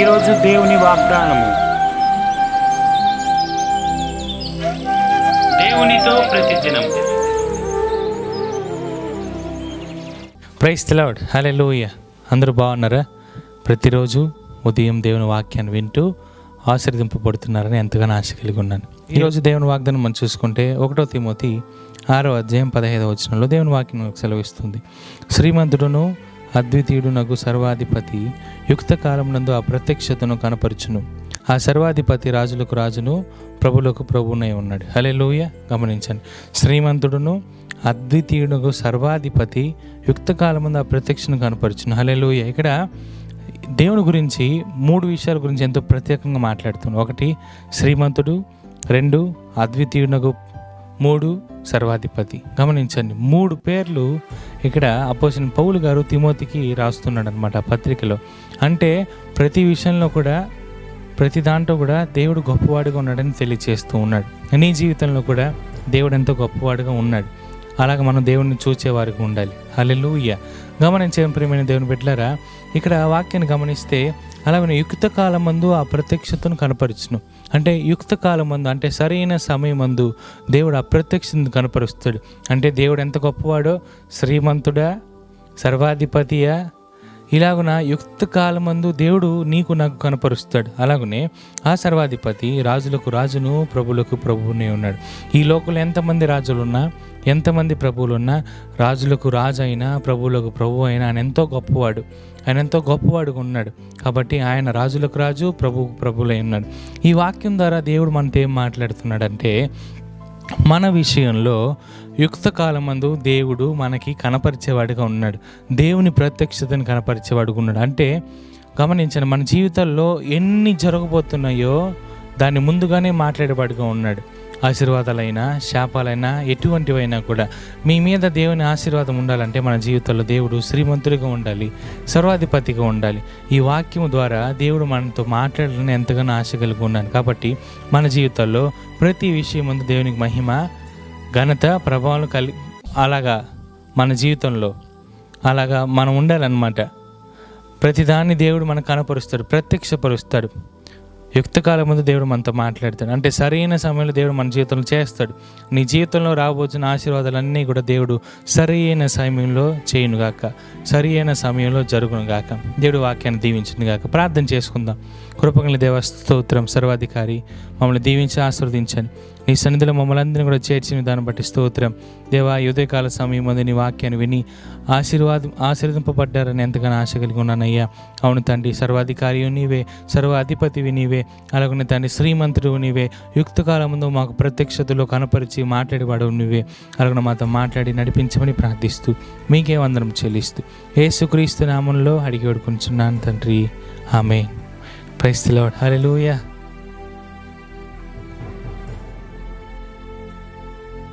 ఈరోజు దేవుని వాగ్దానము. దేవునితో ప్రతిదినం ప్రైస్ తెలవడ్ హలే లూయ అందరూ బాగున్నారా? ప్రతిరోజు ఉదయం దేవుని వాక్యాన్ని వింటూ ఆశీర్దింపబడుతున్నారని ఎంతగానో ఆశ కలిగి ఉన్నాను. ఈరోజు దేవుని వాగ్దానం మనం చూసుకుంటే ఒకటో తిమోతి ఆరో అధ్యాయం పదహైదవ వచనంలో దేవుని వాక్యం సెలవిస్తుంది. శ్రీమంతుడును అద్వితీయుడు నగు సర్వాధిపతి. యుక్త కాలమునందు ఆ ప్రత్యక్షతను కనపరుచును. ఆ సర్వాధిపతి రాజులకు రాజును ప్రభులకు ప్రభునై ఉన్నాడు. హలే గమనించండి. శ్రీమంతుడును అద్వితీయుడుకు సర్వాధిపతి యుక్త కాలముందు ఆ ప్రత్యక్షను కనపరుచును. హలే ఇక్కడ దేవుని గురించి మూడు విషయాల గురించి ఎంతో ప్రత్యేకంగా మాట్లాడుతున్నాను ఒకటి శ్రీమంతుడు. రెండు అద్వితీయునకు మూడు సర్వాధిపతి. గమనించండి మూడు పేర్లు ఇక్కడ అపోసిన పౌలు గారు తిమోతికి రాస్తున్నాడు అనమాట పత్రికలో. అంటే ప్రతి విషయంలో కూడా ప్రతి దాంట్లో కూడా దేవుడు గొప్పవాడిగా ఉన్నాడని తెలియచేస్తూ ఉన్నాడు. నీ జీవితంలో కూడా దేవుడు ఎంతో గొప్పవాడిగా ఉన్నాడు. అలాగ మనం దేవుడిని చూచేవారికి ఉండాలి. హల్లెలూయ. గమనించే ప్రియమైన దేవుని బిడ్డలారా ఇక్కడ వాక్యాన్ని గమనిస్తే అలాగే యుక్త కాలం మందు ఆ ప్రత్యక్షతను కనపరుచును. అంటే యుక్త కాలం మందు అంటే సరైన సమయం మందు దేవుడు అప్రత్యక్షతను కనపరుస్తాడు. అంటే దేవుడు ఎంత గొప్పవాడో? శ్రీమంతుడా? సర్వాధిపతియా? ఇలాగున యుక్త కాలమందు దేవుడు నీకు నాకు కనపరుస్తాడు. అలాగనే ఆ సర్వాధిపతి రాజులకు రాజును ప్రభులకు ప్రభువునే ఉన్నాడు. ఈ లోకంలో ఎంతమంది రాజులున్నా ఎంతమంది ప్రభువులున్నా రాజులకు రాజు అయినా ప్రభువులకు ప్రభు అయినా ఆయన ఎంతో గొప్పవాడు. ఆయన ఎంతో గొప్పవాడుగా ఉన్నాడు. కాబట్టి ఆయన రాజులకు రాజు ప్రభువుకు ప్రభువులై ఉన్నాడు. ఈ వాక్యం ద్వారా దేవుడు మనతో ఏం మాట్లాడుతున్నాడంటే మన విషయంలో యుక్త కాలమందు దేవుడు మనకి కనపరిచేవాడిగా ఉన్నాడు. దేవుని ప్రత్యక్షతను కనపరిచేవాడుగా ఉన్నాడు. అంటే గమనించండి మన జీవితాల్లో ఎన్ని జరగబోతున్నాయో దాన్ని ముందుగానే మాట్లాడేవాడిగా ఉన్నాడు. ఆశీర్వాదాలైనా శాపాలైనా ఎటువంటివైనా కూడా మీ మీద దేవుని ఆశీర్వాదం ఉండాలంటే మన జీవితంలో దేవుడు శ్రీమంతుడిగా ఉండాలి సర్వాధిపతిగా ఉండాలి. ఈ వాక్యం ద్వారా దేవుడు మనతో మాట్లాడాలని ఎంతగానో ఆశ కలిగి ఉన్నాను. కాబట్టి మన జీవితాల్లో ప్రతి విషయం ముందు దేవునికి మహిమ ఘనత ప్రభావం కలి అలాగా మన జీవితంలో అలాగా మనం ఉండాలన్నమాట. ప్రతిదాన్ని దేవుడు మనకు కనపరుస్తాడు ప్రత్యక్షపరుస్తాడు. యుక్తకాలం ముందు దేవుడు మనతో మాట్లాడతాడు. అంటే సరైన సమయంలో దేవుడు మన జీవితంలో చేస్తాడు. నీ జీవితంలో రాబోతున్న ఆశీర్వాదాలన్నీ కూడా దేవుడు సరైన సమయంలో చేయును గాక. సరైన సమయంలో జరుగును గాక. దేవుడు వాక్యాన్ని దీవించును గాక. ప్రార్థన చేసుకుందాం. కృపగల దేవ స్తోత్రం సర్వాధికారి మమ్మల్ని దీవించి ఆశీర్వదించండి. నీ సన్నిధిలో మమ్మల్ని అందరినీ కూడా చేర్చిన దాన్ని బట్టి స్తోత్రం. దేవా యుదయకాల ఉదయకాల సమయం ముందు నీ వాక్యాన్ని విని ఆశీర్వాదం ఆశీర్వదింపబడ్డారని ఎంతగానో ఆశ కలిగి ఉన్నానయ్యా. అవును తండ్రి సర్వాధికారి నీవే సర్వాధిపతివి నీవే అలాగనే తండ్రి శ్రీమంతుడు నీవే యుక్తకాలం ముందు మాకు ప్రత్యక్షతలో కనపరిచి మాట్లాడేవాడు నువ్వే అలాగనే మాతో మాట్లాడి నడిపించమని ప్రార్థిస్తూ మీకే వందనం చెల్లిస్తూ ఏసుక్రీస్తు నామంలో అడిగి వేడుకుంటున్నాను తండ్రి. ఆమె ప్రైస్తులో హల్లెలూయా.